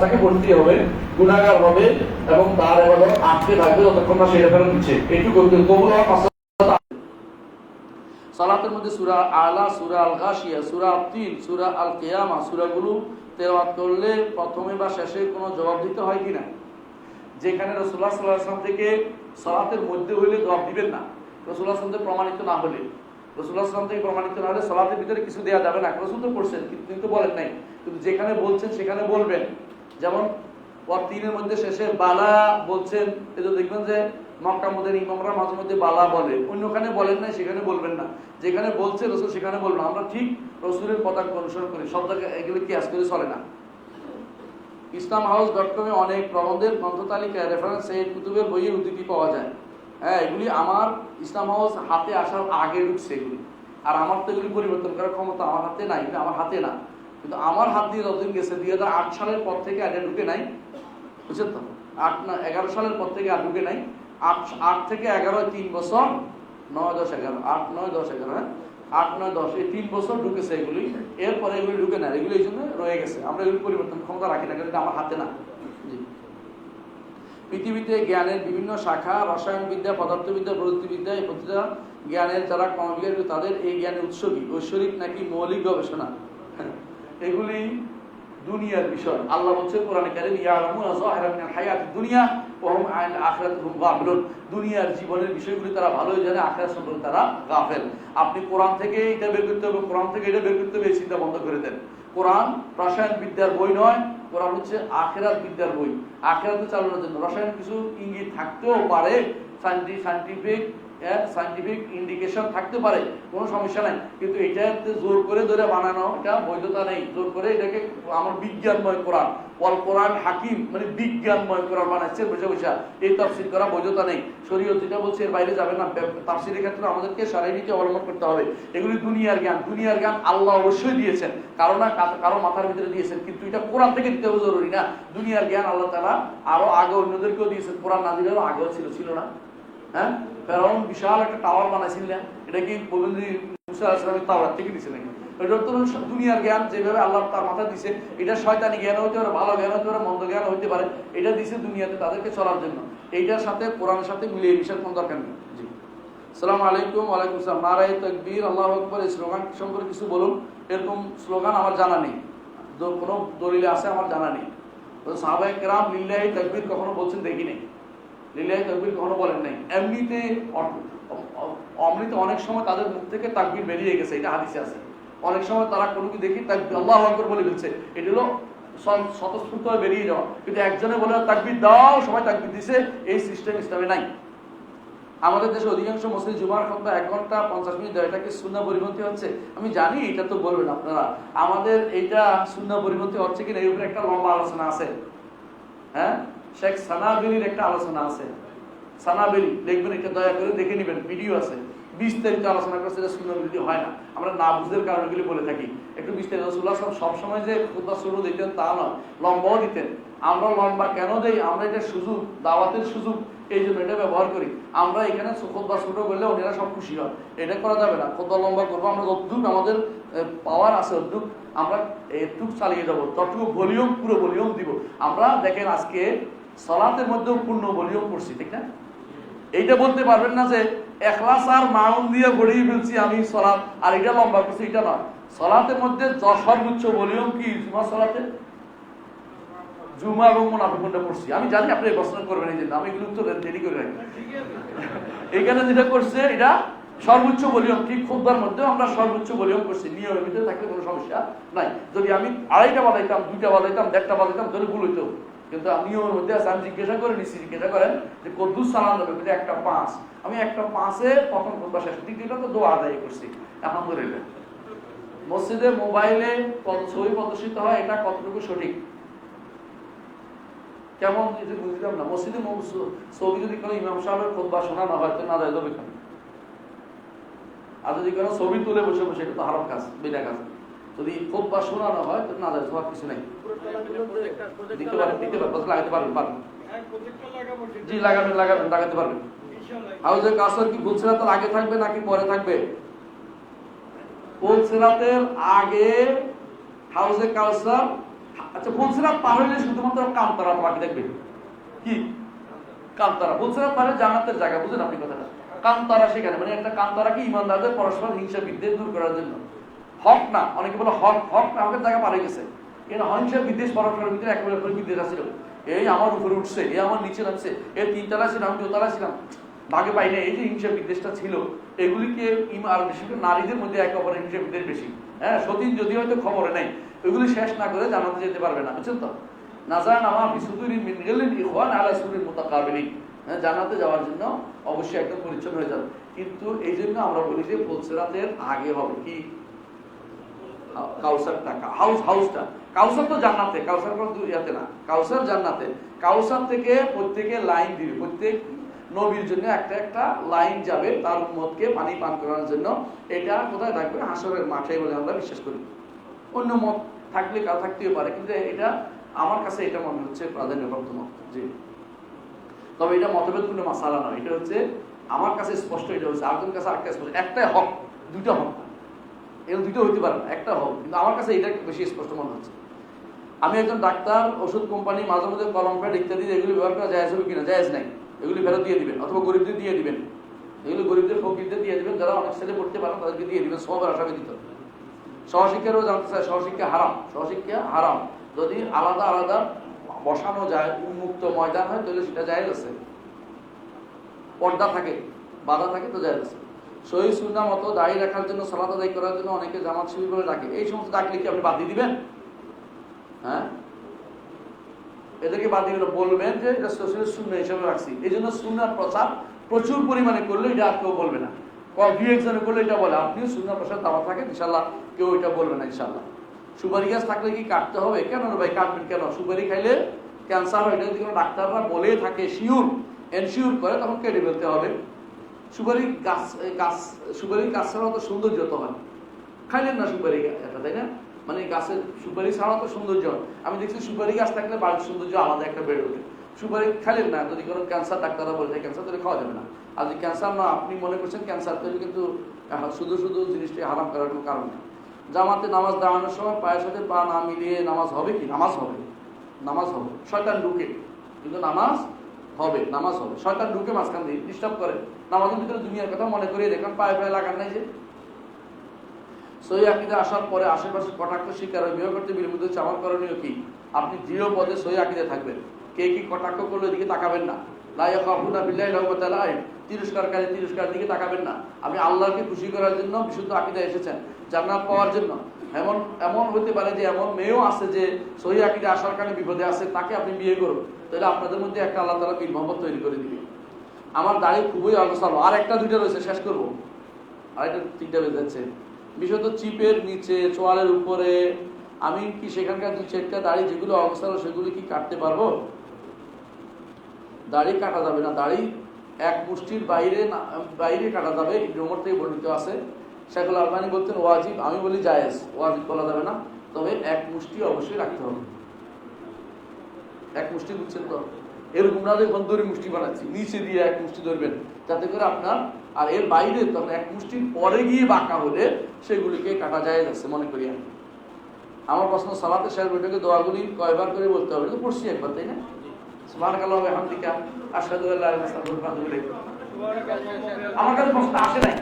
তাকে ভর্তি হবে, গুণাগার হবে এবং তার এবার আটকে থাকবে যতক্ষণ না দিচ্ছে। কবুল সালাতের মধ্যে সূরা আলা, সূরা আল গাশিয়া, সূরা সূরা আল কিয়ামা তেলাওয়াত করলে প্রথমে বা শেষে কোনো জবাব দিতে হয় কিনা যেখানে রাসূলুল্লাহ সাল্লাল্লাহু আলাইহি ওয়াসাল্লাম থেকে সালাতের মধ্যে হইলে জবাব দিবেন না। আলাইহি ওয়াসাল্লাম থেকে প্রমাণিত না হলে। আলাইহি ওয়াসাল্লাম থেকে প্রমাণিত না হলে সালাতের ভিতরে কিছু দেওয়া যাবে না। রাসূল তো করছেন কিন্তু বলেন নাই। কিন্তু যেখানে বলছেন সেখানে বলবেন। যেমন তিনের মধ্যে শেষে বালা বলছেন যে দেখবেন যে মক্কা মধ্যে ইমামরা মাঝে মধ্যে বালা বলে। অন্যখানে বলেন না সেখানে বলবেন না। যেখানে বলছে রসুল, সেখানে বলবেন আমরা ঠিক রসুলের পতাকা অনুসরণ করি। সব জায়গায় এগুলো কি আজ করে চলে না? ইসলাম হাউস ডট কমে অনেক প্রবন্ধের গ্রন্থ তালিকায় রেফারেন্স এই কুতুবের বইয়ের উদ্ধৃতি পাওয়া যায়। হ্যাঁ এগুলি আমার ইসলাম হাউস হাতে আসার আগে ঢুকছে এগুলি। আর আমার তো এগুলি পরিবর্তন করার ক্ষমতা আমার হাতে নাই আমার হাতে না। কিন্তু আমার হাত দিয়ে যতদিন গেছে, দুই হাজার আট সালের পর থেকে এটা ঢুকে নাই। বুঝছেন তো? আট না, এগারো সালের পর থেকে আর ঢুকে নাই। আট আট থেকে এগারো তিন বছর, নয়, দশ, এগারো। আট, নয়, দশ, এগারো হ্যাঁ? আট, নয়, দশ, এই তিন বছর ঢুকেছে এগুলি। এরপরে এগুলি ঢুকে না এগুলি এই জন্য রয়ে গেছে। আমরা এগুলি পরিবর্তন ক্ষমতা রাখি না এটা আমার হাতে না। পৃথিবীতে জ্ঞানের বিভিন্ন শাখা, রসায়নবিদ্যা, পদার্থবিদ্যা, প্রযুক্তিবিদ্যা, এই প্রতিটা জ্ঞানের যারা কর্মবিজ্ঞানী, তাদের এই জ্ঞানের উৎস কি? ঐশ্বরিক নাকি মৌলিক গবেষণা? এগুলি দুনিয়ার বিষয়। আল্লাহ বলছে কোরআনে কারিম ইয়ালামুনা যাহিরা মিনাল হায়াতিদ দুনিয়া, ওয়া হুম আন আখিরাতিহিম গাফিলুন। দুনিয়ার জীবনের বিষয়গুলি তারা ভালোই জানে, আখিরাত সম্পর্কে তারা গাফেল। আপনি কোরআন থেকে এটা বের করতে হবে, কোরআন থেকে এটা বের করতে হবে চিন্তা বন্ধ করে দেন। কোরআন রসায়ন বিদ্যার বই নয়, কোরআন হচ্ছে আখেরাত বিদ্যার বই। আখেরাতে চালানোর জন্য রসায়ন কিছু ইঙ্গিত থাকতেও পারে সাইন্টিফিক সাইন্টিফিক ইন্ডিকেশন থাকতে পারে, কোনো সমস্যা নাই। কিন্তু এটাতে জোর করে ধরে বানানো, এটা বৈধতা নেই। জোর করে এটাকে আমার বিজ্ঞানময় কোরআন, ওয়াল কোরআন হাকিম মানে বিজ্ঞানময় কোরআন এই করা বৈধতা নেই। শরীয়ত যেটা বলছে, এর বাইরে যাবে না। ক্ষেত্রে আমাদেরকে অবলম্বন করতে হবে। এগুলি দুনিয়ার জ্ঞান। দুনিয়ার জ্ঞান আল্লাহ অবশ্যই দিয়েছেন। কারও না কারও মাথার ভিতরে দিয়েছেন। কিন্তু এটা কোরআন থেকে দিতে হবে জরুরি না। দুনিয়ার জ্ঞান আল্লাহ তারা আরও আগে অন্যদেরকেও দিয়েছেন। কোরআন না দিলেও আগেও ছিল ছিল না। হ্যাঁ? ফেরাউন বিশাল একটা টাওয়ার বানাইছিলেন। এটা কি বলবেন মুসা আসলামের টাওয়ার থেকে দিছে নাকি এটা তো দুনিয়ার জ্ঞান, যেভাবে আল্লাহ তার মাথায় দিছে, এটা শয়তানি জ্ঞান হতে পারে, ভালো জ্ঞান হতে পারে, মন্দ জ্ঞান হতে পারে, এটা দিছে দুনিয়াতে তাদেরকে চলার জন্য। এইটার সাথে, কোরআনের সাথে মিলিয়ে মিশার কোনো দরকার নেই। সালাম আলাইকুম, ওয়ালাইকুম সালাম। নারায় তকবীর, আল্লাহ আকবর। এই স্লোগান সম্পর্কে কিছু বলুন। এরকম স্লোগান আমার জানা নেই। কোনো দলিলে আছে, আমার জানা নেই। সাহাবাই কেরাম লিল্লাহি তকবীর কখনো বলছেন দেখি নেই। লিল্লাহি তকবীর কখনো বলেন নাই। এমনিতে অট- অ- অ- অমনিতে অনেক সময় তাদের মুখ থেকে তাকবীর বেরিয়ে গেছে, এটা হাদিসে আছে। অনেক সময় তারা কোনো কি দেখি তাকবীর আল্লাহু আকবর বলে ফেলছে। এটা হলো স্ব- স্বতঃস্ফূর্তভাবে বেরিয়ে যাওয়া। কিন্তু একজনে বলে, তাকবীর দাও, সবাই তাকবীর দিছে, এই সিস্টেম ইসলামে নাই। আমাদের দেশে অধিকাংশ মসজিদ জুমার খতবা এক ঘণ্টা পঞ্চাশ মিনিট দেয় এটাকে শূন্য পরিপন্থী হচ্ছে। আমি জানি এটা তো বলবেন আপনারা। আমাদের এইটা শূন্য পরিপন্থী হচ্ছে কিনা এই উপরে একটা লম্বা আলোচনা আছে। হ্যাঁ? শেখ সানাবেলির একটা আলোচনা আছে। সানাবেলি, দেখবেন এটা দয়া করে দেখে নেবেন, ভিডিও আছে। বিস্তারিত আলোচনা করছে এটা শূন্য বিরোধী হয় না। আমরা না বুঝদের কারণগুলি বলে থাকি। একটু বিস্তারিত রসুল্লাহ সবসময় যে খুদ্া শুরু দিতেন তা নয়, লম্বাও দিতেন। আমরা লম্বা কেন দেই? আমরা এটা সুযোগ, দাওয়াতের সুযোগ, এই জন্য এটা ব্যবহার করি। আমরা এখানে খোদবা ছোটো করলে ওনারা সব খুশি হয় এটা করা যাবে না। খোদবা লম্বা করব, আমরা যতটুক আমাদের পাওয়ার আছে ততটুক আমরা এটুক চালিয়ে যাব, ততটুকু ভলিউম, পুরো ভলিউম দিব। আমরা দেখেন আজকে সলাতের মধ্যেও পূর্ণ ভলিউম করছি ঠিক না? এইটা বলতে পারবেন না যে এখলাস আর মাউন দিয়ে গড়িয়ে ফেলছি আমি সলাৎ আর এটা লম্বা করছি, এটা নয়। সলাতের মধ্যে সর্বোচ্চ ভলিউম কি জুমা সলাতে? জুমা এবং মুনাফিক কোনটা পড়ছি। আমি জানি আপনি প্রশ্ন করবেন, এই জন্য আমি এগুলো উত্তর রেডি করে রাখি এখানে যেটা করছে, এটা সর্বোচ্চ ভলিউম ঠিক খুববার মধ্যে আমরা সর্বোচ্চ ভলিউম করছি, নিয়মের ভিতরে থাকলে কোনো সমস্যা নাই। যদি আমি আড়াইটা বাজাইতাম দুইটা বাজাইতাম দেড়টা বাজাইতাম তাহলে ভুল হইতো। কিন্তু আমি নিয়মের মধ্যে আছে। আমি জিজ্ঞাসা করে নিচ্ছি জিজ্ঞাসা করেন যে কদ্দুর সালাম দেবে কিন্তু একটা পাঁচ। আমি একটা পাঁচে প্রথম খুববার শেষ। দিক তো দোয়া আদায় করছি। আলহামদুলিল্লাহ। মসজিদে মোবাইলে ছবি প্রদর্শিত হয়, এটা কতটুকু সঠিক? কেমন? যদি বুঝলাম না। মসজিদে ছবি যদি কোনো ইমাম সাহেবের খোদবা শোনানো হয়, তো না যায় যাবে আর যদি কোনো ছবি তুলে বসে বসে, এটা তো হারাম কাজ, বিনা কাজ। যদি খোদবা শোনানো হয়, তো না যায় কিছু দিতে দিতে লাগাতে পারবেন পারবেন। জি, লাগাবেন লাগাবেন, লাগাতে পারবেন। হাউজের কাসর কি আগে থাকবে নাকি পরে থাকবে? আগে আচ্ছা পার হইলে শুধুমাত্র কামতারা বাকি দেখবে। কি? কামতারা জায়গা বুঝেন আপনি কথাটা? কামতারা সেখানে মানে একটা কামতারা কি ইমানদারদের পরস্পর হিংসা বিদ্বেষ দূর করার জন্য। হক না অনেকে বলে হক হক না হকের জায়গা পারে গেছে। কিন্তু হিংসা বিদ্বেষ পরস্পরের ভিতরে একেবারে করে বিদ্বেষ আছিল এই আমার উপরে উঠছে এই আমার নিচে নামছে এ তিনতলা ছিলাম দোতলা ছিলাম। ভাগে পাই না এই যে হিংসা বিদ্বেষটা ছিল এগুলিকে আর বেশি করে নারীদের মধ্যে একে অপরের হিংসা বিদ্বেষ বেশি। হ্যাঁ সতীন যদি হয়তো খবরে নেই এগুলি শেষ না করে জানাতে যেতে পারবে না বুঝছেন তো? না নাজার নামা বিশুদুরি মিন গেলেন ইখওয়ান আলা সুরির মুতাকাবিলিন হ্যাঁ, জান্নাতে যাওয়ার জন্য অবশ্যই একদম পরিচ্ছন্ন হয়ে যাবে। কিন্তু এই জন্য আমরা বলি যে ফুলসেরাতের আগে হবে। কি? কাউসারটা হাউস হাউসটা। কাউসার তো জান্নাতে, কাউসার কোনো দুনিয়াতে না। কাউসার জান্নাতে। কাউসার থেকে প্রত্যেকে লাইন দিবে। প্রত্যেক নবীর জন্য একটা একটা লাইন যাবে তার উম্মতকে পানি পান করানোর জন্য। এটা কোথায় থাকবে? হাসরের মাঠে বলে আমরা বিশ্বাস করি। অন্য মত থাকলে কারও থাকতেও পারে, কিন্তু এটা আমার কাছে এটা মনে হচ্ছে প্রাধান্যপ্রাপ্ত মত, জি। তবে এটা মতভেদ মতভেদপূর্ণ মাসালা নয়। এটা হচ্ছে আমার কাছে স্পষ্ট, এটা হচ্ছে আরেকজন কাছে আরেকটা স্পষ্ট। একটাই হক দুটা হক। এরকম দুটো হইতে পারে না, একটা হোক কিন্তু আমার কাছে এটা বেশি স্পষ্ট মনে হচ্ছে। আমি একজন ডাক্তার, ওষুধ কোম্পানি, মাঝে মধ্যে কলম প্যাড ইত্যাদি, এগুলি ব্যবহার করা জায়েজ হবে কিনা জায়েজ নাই। এগুলি ফেরত দিয়ে দিবেন, অথবা গরিবদের দিয়ে দিবেন। এগুলো গরিবদের, ফকিরদের দিয়ে দিবেন, যারা অনেক ছেলে পড়তে পারেন তাদেরকে দিয়ে দিবেন সবার দিত সহশিক্ষারও জানতে চায় সহশিক্ষা হারাম সহশিক্ষা হারাম। যদি আলাদা আলাদা বসানো যায়, উন্মুক্ত ময়দান হয়, তাহলে সেটা জায়েজ আছে। পর্দা থাকে, বাধা থাকে, তো জায়েজ আছে। সহি সুন্না মতো দাঁড়িয়ে রাখার জন্য, সালাত আদায় করার জন্য অনেকে জামাত শিবির বলে ডাকে। এই সমস্ত ডাকলে কি আপনি বাদ দিয়ে দিবেন? হ্যাঁ? এদেরকে বাদ দিয়ে বলবেন যে, এটা সোশ্যাল শূন্য হিসাবে রাখছি। এই জন্য শূন্যার প্রচার প্রচুর পরিমাণে করলে এটা আর কেউ বলবে না। দুই একজনে করলে এটা বলে। আপনিও শূন্য প্রসাদ দাওয়া থাকে ইনশাল্লাহ কেউ এটা বলবে না ইনশাল্লাহ সুপারি গাছ থাকলে কি কাটতে হবে? কেন ভাই কাটবেন কেন? সুপারি খাইলে ক্যান্সার হয়, এটা যদি কোনো ডাক্তাররা বলে থাকে, শিওর এনশিওর করে, তখন কেটে ফেলতে হবে। সুপারি গাছ গাছ, সুপারি গাছ তো সৌন্দর্য তো হয়। খাইলেন না সুপারি এটা তাই না? মানে গাছের সুপারি ছাড়াও তো সৌন্দর্য আমি দেখছি সুপারি গাছ থাকলে বাড়ির সৌন্দর্য আলাদা একটা বেড়ে ওঠে। সুপারি খাইলেন না, যদি কোনো ক্যান্সার ডাক্তাররা বলে ক্যান্সার তাহলে খাওয়া যাবে না। আর যদি ক্যান্সার না, আপনি মনে করছেন ক্যান্সার তাহলে কিন্তু শুধু শুধু জিনিসটি হারাম করার কোনো কারণ নেই। জামাতে নামাজ দাঁড়ানোর সময় পায়ের সাথে পা না মিলিয়ে নামাজ হবে কি? নামাজ হবে। নামাজ হবে। শয়তান ঢুকে। কিন্তু নামাজ হবে, নামাজ হবে। শয়তান ঢুকে মাঝখান দিয়ে ডিস্টার্ব করে। নামাজের ভিতরে দুনিয়ার কথা মনে করিয়ে দেখেন পায়ে পায়ে লাগান নাই যে। সই আকিদে আসার পরে আশেপাশে কটাক্ষ শিকার হয় বিবাহ করতে বিলম্বিত হচ্ছে, আমার করণীয় কি? আপনি দৃঢ় পদে সই আকিদে থাকবেন। কে কি কটাক্ষ করলে এদিকে তাকাবেন না। লাইয়া কাবুনা বিল্লাহি রহমতাল্লাহ তিরস্কারকারী তিরস্কার দিকে তাকাবেন না। আপনি আল্লাহকে খুশি করার জন্য বিশুদ্ধ আকিদা এসেছেন, জান্নাত পাওয়ার জন্য। এমন এমন হতে পারে যে এমন মেয়েও আছে যে সহি আকিদে আসার কারণে বিপদে আছে, তাকে আপনি বিয়ে করুন। তাহলে আপনাদের মধ্যে একটা আল্লাহ তালা বীর মোহাম্মদ তৈরি করে দিবে। আমার দাড়ি খুবই অগোছাল আর একটা, দুইটা রয়েছে, শেষ করব। আর একটা, তিনটা বেজে যাচ্ছে। বিশেষত চিপের নিচে, চোয়ালের উপরে। আমি কি সেখানকার দুই চারটা দাড়ি যেগুলো অগোছাল সেগুলি কি কাটতে পারব? দাড়ি কাটা যাবে না। দাড়ি এক মুষ্টির বাইরে বাইরে কাটা যাবে ইব্রমর থেকে বর্ণিত আছে। শেখুল আলবানি বলতেন, ওয়াজিব, আমি বলি জায়েজ, ওয়াজিব বলা যাবে না। তবে এক মুষ্টি অবশ্যই রাখতে হবে। এক মুষ্টি বুঝছেন তো? এরকম না দেখুন ধরে মুষ্টি বানাচ্ছি, নিচে দিয়ে এক মুষ্টি ধরবেন, যাতে করে আপনার, আর এর বাইরে তখন এক মুষ্টির পরে গিয়ে বাঁকা হলে সেগুলিকে কাটা যায় যাচ্ছে মনে করি আমি। আমার প্রশ্ন, সালাতে শেষ বৈঠকে দোয়াগুলি কয়বার করে বলতে হবে? তো পড়ছি একবার, তাই না? ইলাইক আমার কাছে প্রশ্ন আসে নাই।